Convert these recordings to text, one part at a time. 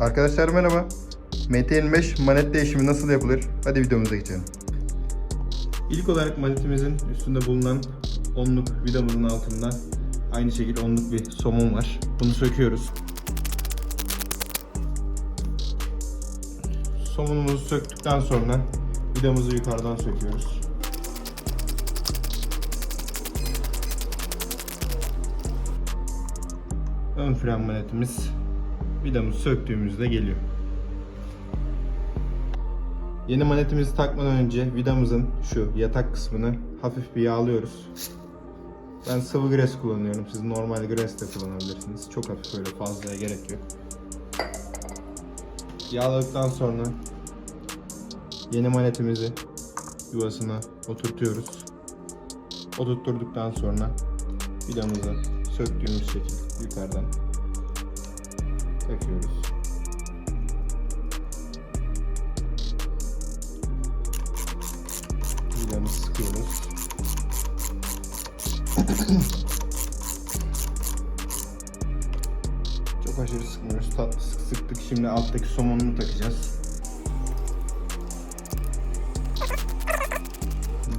Arkadaşlar merhaba. MT25 manet değişimi nasıl yapılır? Hadi videomuza geçelim. İlk olarak manetimizin üstünde bulunan onluk vidamızın altında aynı şekilde onluk bir somun var. Bunu söküyoruz. Somunumuzu söktükten sonra vidamızı yukarıdan söküyoruz. Ön fren manetimiz vidamızı söktüğümüzde geliyor. Yeni manetimizi takmadan önce vidamızın şu yatak kısmını hafif bir yağlıyoruz. Ben sıvı gres kullanıyorum. Siz normal gres de kullanabilirsiniz. Çok hafif öyle fazlaya gerek yok. Yağladıktan sonra yeni manetimizi yuvasına oturtuyoruz. Oturtturduktan sonra vidamızı söktüğümüz şekilde yukarıdan takıyoruz. Vidamızı sıkıyoruz. Çok aşırı sıkmıyoruz. Tatlı sık sıktık. Şimdi alttaki somonunu takacağız.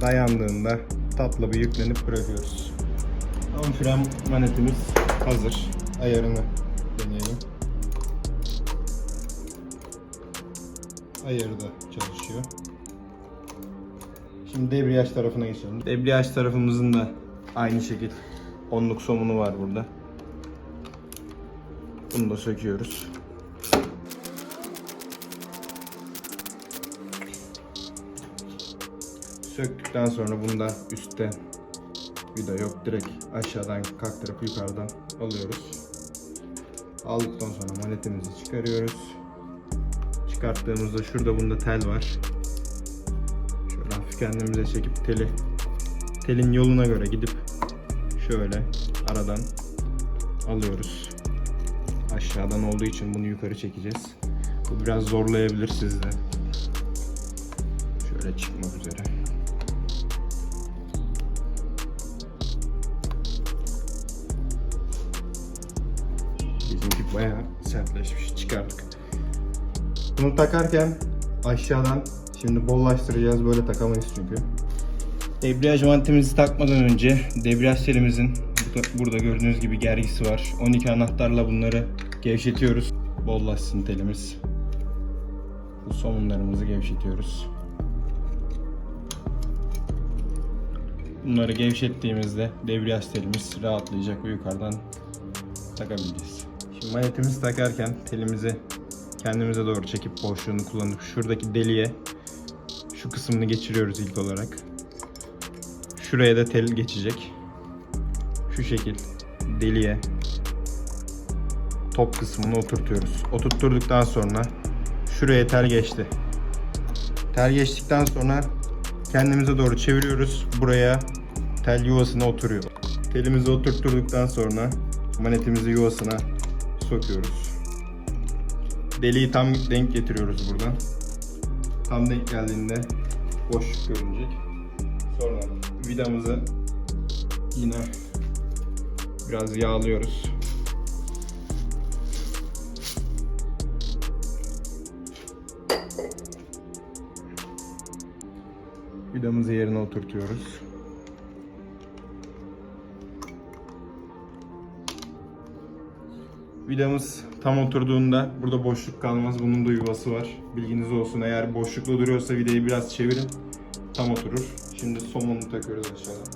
Dayandığında tatlı bir yüklenip bırakıyoruz. Ön fren manetimiz hazır. Ayarını Ayarı da çalışıyor. Şimdi debriyaj tarafına geçelim. Debriyaj tarafımızın da aynı şekil onluk somunu var burada. Bunu da söküyoruz. Söktükten sonra bunda üstte vida yok. Direkt aşağıdan kaktırıp yukarıdan alıyoruz. Aldıktan sonra manetimizi çıkarıyoruz. Çıkarttığımızda şurada bunda tel var. Şöyle hafif kendimize çekip teli telin yoluna göre gidip şöyle aradan alıyoruz. Aşağıdan olduğu için bunu yukarı çekeceğiz. Bu biraz zorlayabilir sizde. Şöyle çıkmak üzere. Bizimki bayağı sertleşmiş. Çıkardık. Bunu takarken aşağıdan şimdi bollaştıracağız. Böyle takamayız çünkü. Debriyaj mantimizi takmadan önce debriyaj telimizin burada, gördüğünüz gibi gergisi var. 12 anahtarla bunları gevşetiyoruz. Bollaşsın telimiz. Bu somunlarımızı gevşetiyoruz. Bunları gevşettiğimizde debriyaj telimiz rahatlayacak ve yukarıdan takabileceğiz. Şimdi manetimizi takarken telimizi kendimize doğru çekip boşluğunu kullanıp şuradaki deliğe şu kısmını geçiriyoruz ilk olarak. Şuraya da tel geçecek. Şu şekil deliğe top kısmını oturtuyoruz. Oturtturduktan sonra şuraya tel geçti. Tel geçtikten sonra kendimize doğru çeviriyoruz. Buraya tel yuvasına oturuyor. Telimizi oturtturduktan sonra manetimizi yuvasına sokuyoruz. Deliği tam denk getiriyoruz buradan. Tam denk geldiğinde boşluk görünecek. Sonra vidamızı yine biraz yağlıyoruz. Vidamızı yerine oturtuyoruz. Vidamız tam oturduğunda burada boşluk kalmaz. Bunun da yuvası var. Bilginiz olsun. Eğer boşluklu duruyorsa vidayı biraz çevirin. Tam oturur. Şimdi somonunu takıyoruz aşağıdan.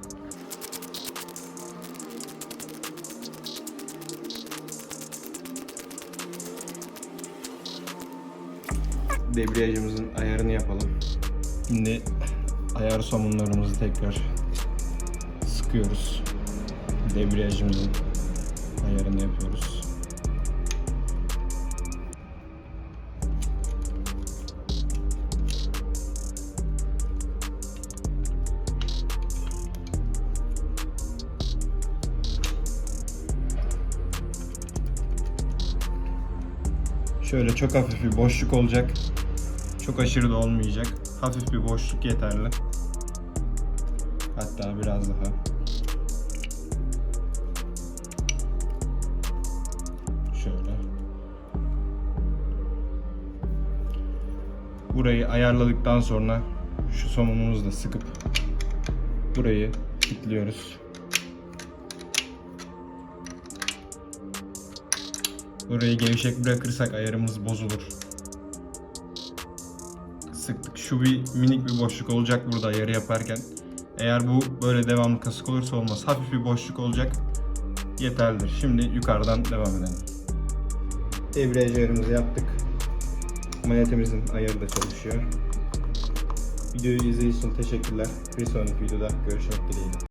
Debriyajımızın ayarını yapalım. Şimdi ayar somunlarımızı tekrar sıkıyoruz. Debriyajımızın ayarını yapıyoruz. Şöyle çok hafif bir boşluk olacak. Çok aşırı da olmayacak. Hafif bir boşluk yeterli. Hatta biraz daha. Şöyle. Burayı ayarladıktan sonra şu somunumuzu da sıkıp burayı kilitliyoruz. Burayı gevşek bırakırsak ayarımız bozulur. Sıktık. Şu bir minik bir boşluk olacak burada ayarı yaparken. Eğer bu böyle devamlı kasık olursa olmaz. Hafif bir boşluk olacak. Yeterlidir. Şimdi yukarıdan devam edelim. Debriyaj ayarımızı yaptık. Manetimizin ayarı da çalışıyor. Videoyu izlediğiniz için teşekkürler. Bir sonraki videoda görüşmek dileğiyle.